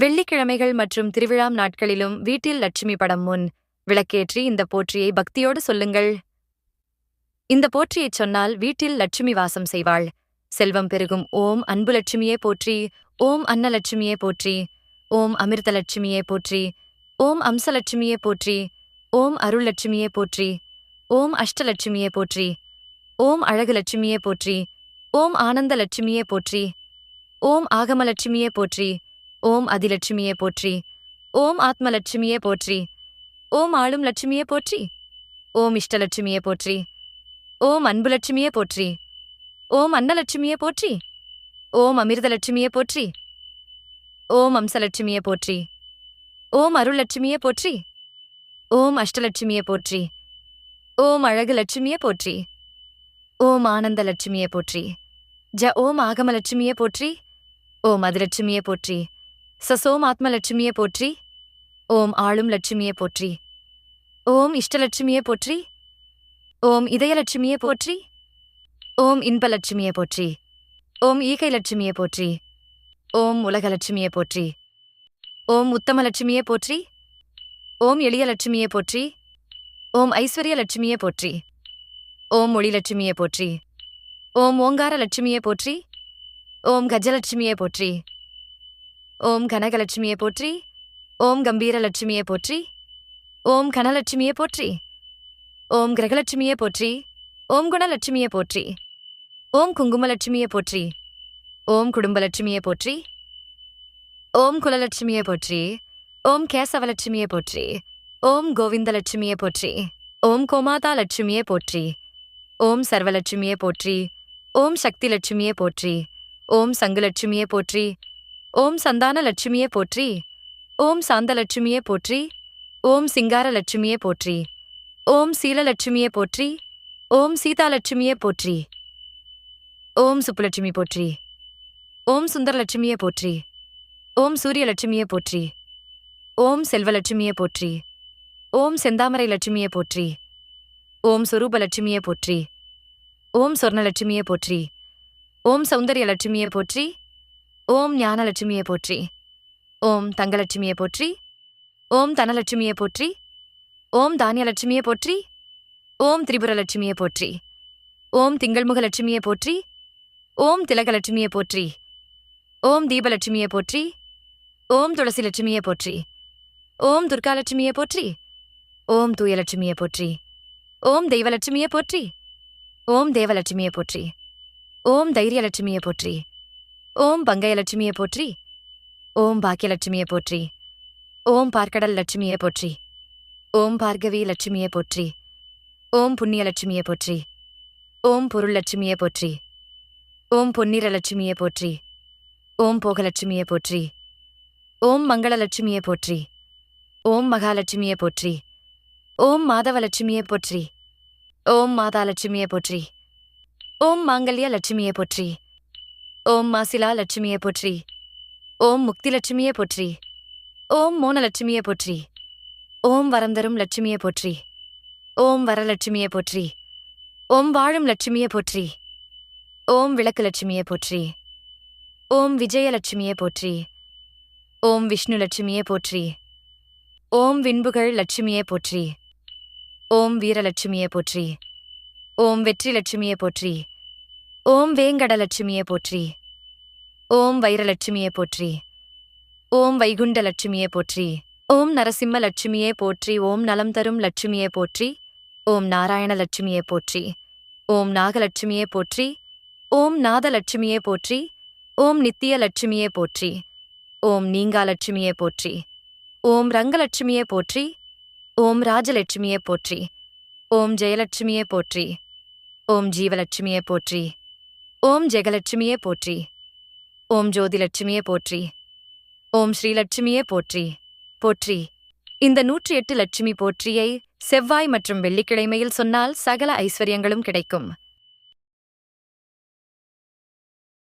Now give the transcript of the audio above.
வெள்ளிக்கிழமைகள் மற்றும் திருவிழாம் நாட்களிலும் வீட்டில் லட்சுமி படம் முன் விளக்கேற்றி இந்த போற்றியை பக்தியோடு சொல்லுங்கள். இந்த போற்றியைச் சொன்னால் வீட்டில் லட்சுமி வாசம் செய்வாள். செல்வம் பெருகும். ஓம் அன்பு லட்சுமியே போற்றி. ஓம் அன்னலட்சுமியே போற்றி. ஓம் அமிர்தலட்சுமியே போற்றி. ஓம் அம்சலட்சுமியே போற்றி. ஓம் அருள்லட்சுமியே போற்றி. ஓம் அஷ்டலட்சுமியே போற்றி. ஓம் அழகு லட்சுமியே போற்றி. ஓம் ஆனந்தலட்சுமியே போற்றி. ஓம் ஆகமலட்சுமியே போற்றி. ஓம் அதிலட்சுமியே போற்றி ஓம் ஆத்மலட்சுமியே போற்றி ஓம் ஆளும் லட்சுமியே போற்றி ஓம் இஷ்டலட்சுமியே போற்றி ஓம் அன்புலட்சுமியே போற்றி ஓம் அன்னலட்சுமியே போற்றி ஓம் அமிர்தலட்சுமியே போற்றி ஓம் அம்சலட்சுமியே போற்றி ஓம் அருள்லட்சுமியே போற்றி ஓம் அஷ்டலட்சுமியே போற்றி ஓம் அழகு லட்சுமியே போற்றி ஓம் ஆனந்த லட்சுமியே போற்றி ஜ ஓம் ஆகமலட்சுமியே போற்றி ஓம் அதிலட்சுமியே போற்றி சசோம் ஆத்மலட்சுமியே போற்றி ஓம் ஆளும் லட்சுமியே போற்றி ஓம் இஷ்டலட்சுமியே போற்றி ஓம் இதயலட்சுமியே போற்றி ஓம் இன்பலட்சுமியே போற்றி ஓம் ஈகைலட்சுமியே போற்றி ஓம் உலகலட்சுமியே போற்றி ஓம் உத்தமலட்சுமியே போற்றி ஓம் எளியலட்சுமியே போற்றி ஓம் ஐஸ்வர்யலட்சுமியே போற்றி ஓம் ஒளிலட்சுமியே போற்றி ஓம் ஓங்கார லட்சுமியே போற்றி ஓம் கஜலட்சுமியே போற்றி ஓம் கனகலட்சுமியை போற்றி ஓம் கம்பீரலட்சுமியை போற்றி ஓம் கனலட்சுமியை போற்றி ஓம் கிரகலட்சுமியை போற்றி ஓம் குணலட்சுமியை போற்றி ஓம் குங்குமலட்சுமியை போற்றி ஓம் குடும்பலட்சுமியை போற்றி ஓம் குலலட்சுமியை போற்றி ஓம் கேசவலட்சுமியை போற்றி ஓம் கோவிந்தலட்சுமியை போற்றி ஓம் கோமாதா லட்சுமியை போற்றி ஓம் சர்வலட்சுமியை போற்றி ஓம் சக்தி லட்சுமியை போற்றி ஓம் சங்குலட்சுமியை போற்றி ஓம் சந்தான லட்சுமியே போற்றி ஓம் சாந்தலட்சுமியே போற்றி ஓம் சிங்கார லட்சுமியே போற்றி ஓம் சீலலட்சுமியே போற்றி ஓம் சீதாலட்சுமியே போற்றி ஓம் சுப்புலட்சுமி போற்றி ஓம் சுந்தரலட்சுமியே போற்றி ஓம் சூரியலட்சுமியே போற்றி ஓம் செல்வலட்சுமியே போற்றி ஓம் செந்தாமரை லட்சுமியே போற்றி ஓம் சுரூபலட்சுமியே போற்றி ஓம் சொர்ணலட்சுமியே போற்றி ஓம் சௌந்தரிய லட்சுமியே போற்றி ஓம் ஞானலட்சுமியை போற்றி ஓம் தங்கலட்சுமியை போற்றி ஓம் தனலட்சுமியை போற்றி ஓம் தானியலட்சுமியை போற்றி ஓம் திரிபுரலட்சுமியை போற்றி ஓம் திங்கள்முகலட்சுமியை போற்றி ஓம் திலகலட்சுமியை போற்றி ஓம் தீபலட்சுமியை போற்றி ஓம் துளசிலட்சுமியே போற்றி ஓம் துர்காலட்சுமியை போற்றி ஓம் தூயலட்சுமியை போற்றி ஓம் தெய்வலட்சுமியை போற்றி ஓம் தேவலட்சுமியை போற்றி ஓம் தைரியலட்சுமியை போற்றி ஓம் பங்கையலட்சுமியை போற்றி ஓம் பாக்கியலட்சுமியை போற்றி ஓம் பார்க்கடல் லட்சுமியை போற்றி ஓம் பார்கவி லட்சுமியை போற்றி ஓம் புண்ணியலட்சுமியை போற்றி ஓம் பொருள்லட்சுமியே போற்றி ஓம் பொன்னிறலட்சுமியே போற்றி ஓம் போகலட்சுமியை போற்றி ஓம் மங்களலட்சுமியை போற்றி ஓம் மகாலட்சுமியை போற்றி ஓம் மாதவலட்சுமியை போற்றி ஓம் மாதாலட்சுமியே போற்றி ஓம் மாங்கல்ய லட்சுமியை போற்றி ஓம் மாசிலா லட்சுமியை போற்றி ஓம் முக்திலட்சுமியே போற்றி ஓம் மோனலட்சுமியே போற்றி ஓம் வரம் தரும் போற்றி ஓம் வரலட்சுமியை போற்றி ஓம் வாழும் லட்சுமியை போற்றி ஓம் விளக்கு லட்சுமியை போற்றி ஓம் விஜயலட்சுமியை போற்றி ஓம் விஷ்ணு லட்சுமியை போற்றி ஓம் விண்புகள் லட்சுமியை போற்றி ஓம் வீரலட்சுமியை போற்றி ஓம் வெற்றி லட்சுமியை போற்றி ஓம் வேங்கடலட்சுமியே போற்றி ஓம் வைரலட்சுமியே போற்றி ஓம் வைகுண்ட லட்சுமியே போற்றி ஓம் நரசிம்ம லட்சுமியே போற்றி ஓம் நலம் தரும் லட்சுமியே போற்றி ஓம் நாராயண லட்சுமியே போற்றி ஓம் நாகலட்சுமியே போற்றி ஓம் நாதலட்சுமியே போற்றி ஓம் நித்திய லட்சுமியே போற்றி ஓம் நீங்காலட்சுமியே போற்றி ஓம் ரங்கலட்சுமியே போற்றி ஓம் ராஜலட்சுமியே போற்றி ஓம் ஜெயலட்சுமியே போற்றி ஓம் ஜீவலட்சுமியே போற்றி ஓம் ஜெகலட்சுமியே போற்றி ஓம் ஜோதி லட்சுமியே போற்றி. ஓம் ஸ்ரீலட்சுமியே போற்றி. போற்றி. இந்த நூற்றி எட்டு லட்சுமி போற்றியை செவ்வாய் மற்றும் வெள்ளிக்கிழமையில் சொன்னால் சகல ஐஸ்வர்யங்களும் கிடைக்கும்.